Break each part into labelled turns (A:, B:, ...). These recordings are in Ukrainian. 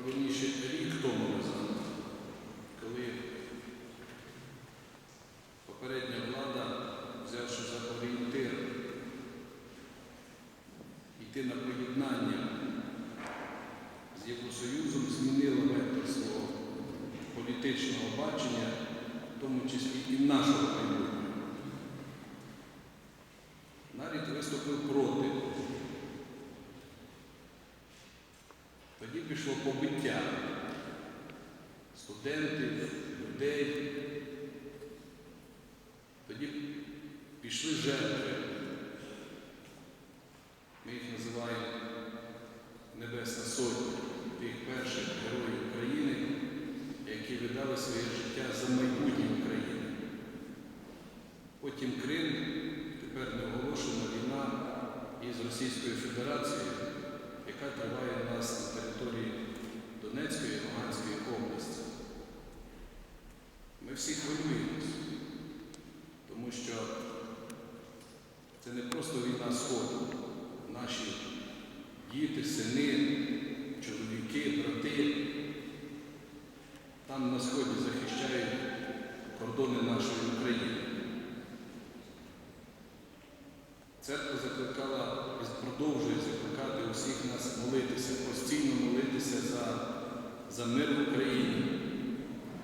A: Правильніше рік тому назад, коли попередня влада, взявши за орієнтир йти на поєднання з Євросоюзом, змінила вектор свого політичного бачення, в тому числі і нашого майбутнього. Пішло побиття студентів, людей. Тоді пішли жертви. Ми їх називаємо Небесна Сотня, тих перших героїв України, які віддали своє життя за майбутнє України. Потім Крим, тепер неоголошена війна із Російською Федерацією, яка триває у нас на території Донецької і Луганської області. Ми всі хвилюємося, тому що це не просто війна Сходу. Наші діти, сини, чоловіки, брати там на Сході захищають кордони нашої України. Церква закликала і продовжує закликати молитися, постійно молитися за, за мир в Україні,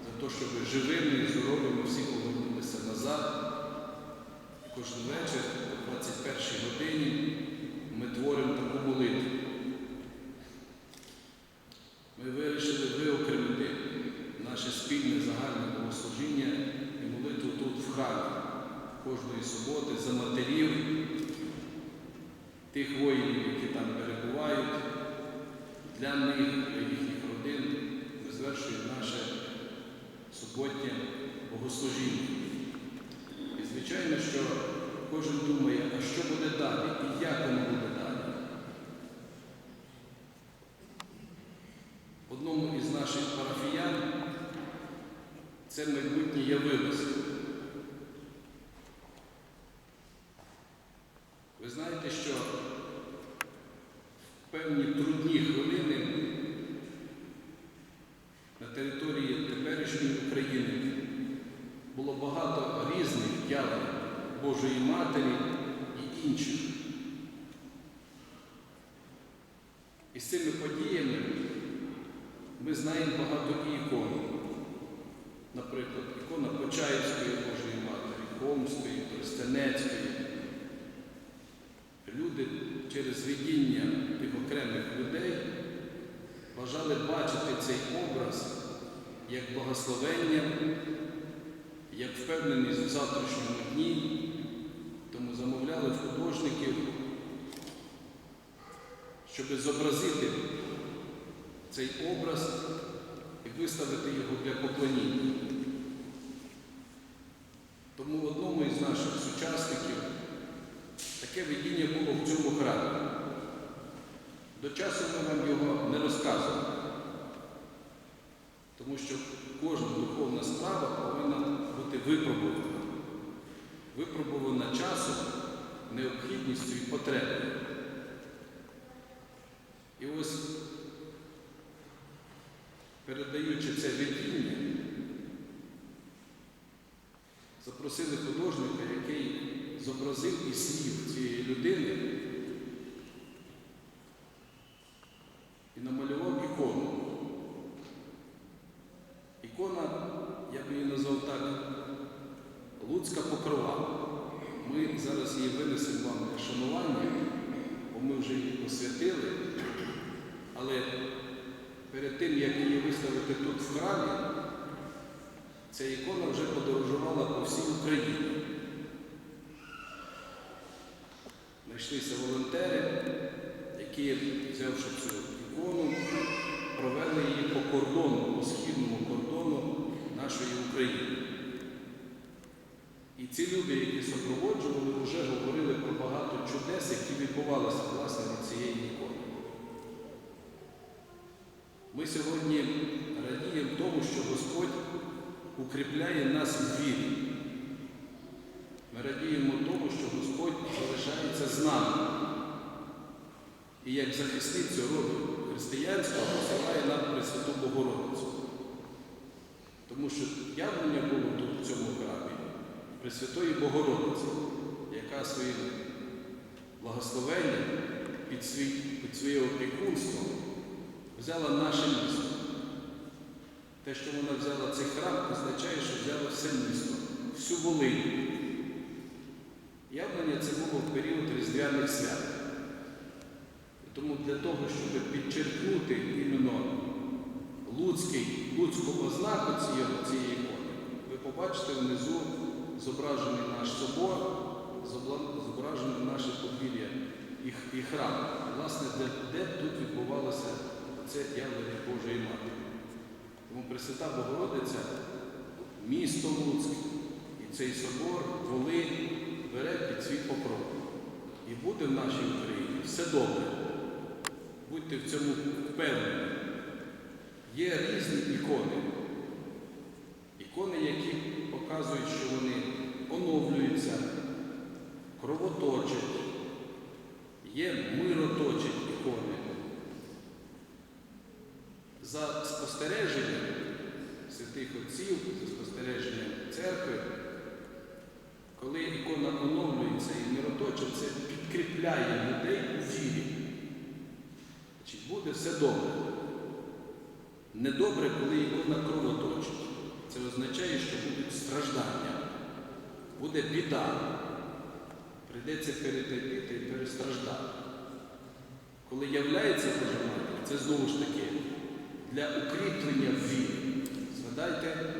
A: за те, щоб живими і здоровими всі повернулися назад. І кожен вечір о 21 годині ми творимо таку молитву. Ми вирішили виокремити наше спільне загальне богослужіння і молитву тут в храмі кожної суботи за матерів, тих воїнів, які там перебувають, для них, для їхніх родин ми звершуємо наше суботнє богослужіння. І звичайно, що кожен думає, а що буде далі і як воно буде далі. Одному із наших парафіян це майбутнє явилося. Ви знаєте, що певні трудні хвилини на території теперішньої України було багато різних явлень Божої Матері і інших. І з цими подіями ми знаємо багато ікон. Наприклад, ікона Почаївської Божої Матері, Холмської, Тростянецької. Люди через видіння тих окремих людей бажали бачити цей образ як благословення, як впевненість в завтрашньому дні, замовляли художників, щоб зобразити цей образ і виставити його для поклоніння. Тому в одному із наших сучасників таке видіння було в цьому храмі. До часу ми вам його не розказували, тому що кожна духовна справа повинна бути випробувана. Випробувана часом, необхідністю і потребою. І ось, передаючи це видіння, запросили художника, який зобразив і слів цієї людини і намалював ікону. Ікона, я б її назвав так, Луцька покрова. Ми зараз її винесемо вам для шанування, бо ми вже її посвятили. Але перед тим, як її виставити тут в храмі, ця ікона вже подорожувала по всій Україні. Знайшлися волонтери, які, взявши цю ікону, провели її по кордону, по східному кордону нашої України. І ці люди, які супроводжували, вже говорили про багато чудес, які відбувалися власне від цієї ікони. Ми сьогодні радіємо тому, що Господь укріпляє нас в вірі. Ми радіємо тому, що Господь залишається з нами. І як захисник цього роду християнства посилає нам Пресвяту Богородицю. Тому що явлення було тут, в цьому храмі, Пресвятої Богородиці, яка своїм благословенням під, свій, під своє опікунство взяла наше місто. Те, що вона взяла цей храм, означає, що взяла все місто, всю Волинь. Явлення це було в період Різдвяних свят. Тому для того, щоб підчеркнути іменно луцький, луцьку ознаку цієї ікони, ви побачите внизу зображений наш собор, зображене наше подвір'я і, і храм. Власне, де, де тут відбувалося це явлення Божої Матері. Тому Пресвята Богородиця, місто Луцьк і цей собор, Волинь бере під свій покров. І буде в нашій Україні все добре. Будьте в цьому впевнені. Є різні ікони. Ікони, які показують, що вони оновлюються, кровоточать, є мироточать ікони. За спостереженням святих отців, за спостереженням церкви, коли ікона оновлюється і мироточить, це підкріпляє людей у вірі. Чи буде все добре? Недобре, коли ікона кровоточить. Це означає, що будуть страждання, буде біда. Прийдеться перетерпіти і перестраждати. Коли являється Божа Матір, це знову ж таки для укріплення в вірі. Згадайте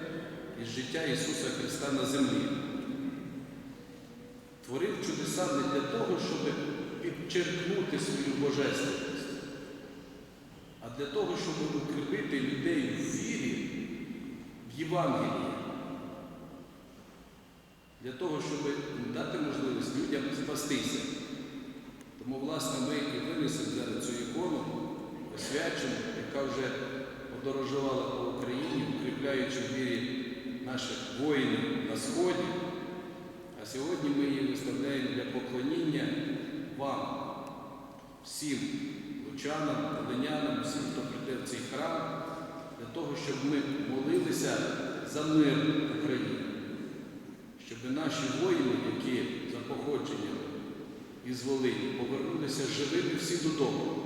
A: із життя Ісуса Христа на землі. Творив чудеса не для того, щоб підчеркнути свою божественність, а для того, щоб укріпити людей в вірі, в Євангелії. Для того, щоб дати можливість людям спастися. Тому, власне, ми і винесемо цю ікону, освячену, яка вже подорожувала по Україні, укріпляючи в вірі наших воїнів на Сході. А сьогодні ми її виставляємо для поклоніння вам, всім лучанам, волинянам, всім, хто прийде в цей храм, для того, щоб ми молилися за мир в Щоб наші воїни, які за походженням із Волині повернулися живими всі додому.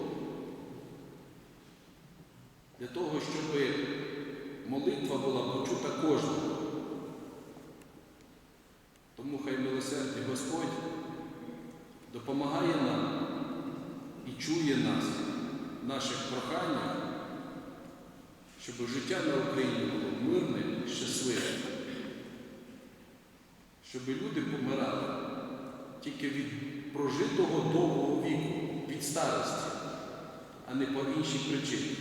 A: Для того, щоб молитва була почута кожному. Тому хай милосердний Господь допомагає нам і чує нас в наших проханнях, щоб життя на Україні було мирне і щасливе, щоб люди помирали тільки від прожитого довгого віку, від старості, а не по іншій причині.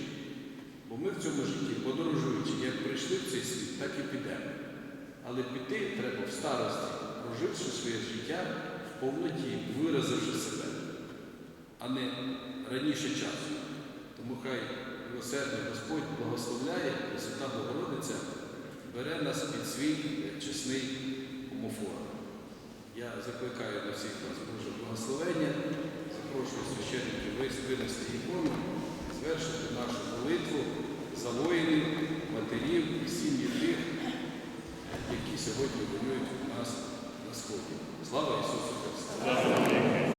A: Бо ми в цьому житті, подорожуючи, як прийшли в цей світ, так і підемо. Але піти треба в старості, проживши своє життя в повноті, виразивши себе, а не раніше часу. Тому хай милосердний Господь благословляє, Свята Богородиця бере нас під свій чесний помофор. Я закликаю до всіх вас Боже благословення, запрошую священників винести ікону, звершити нашу молитву за воїнів, матерів і сім'ї тих, які сьогодні воюють у нас на сході. Слава Ісусу Христу!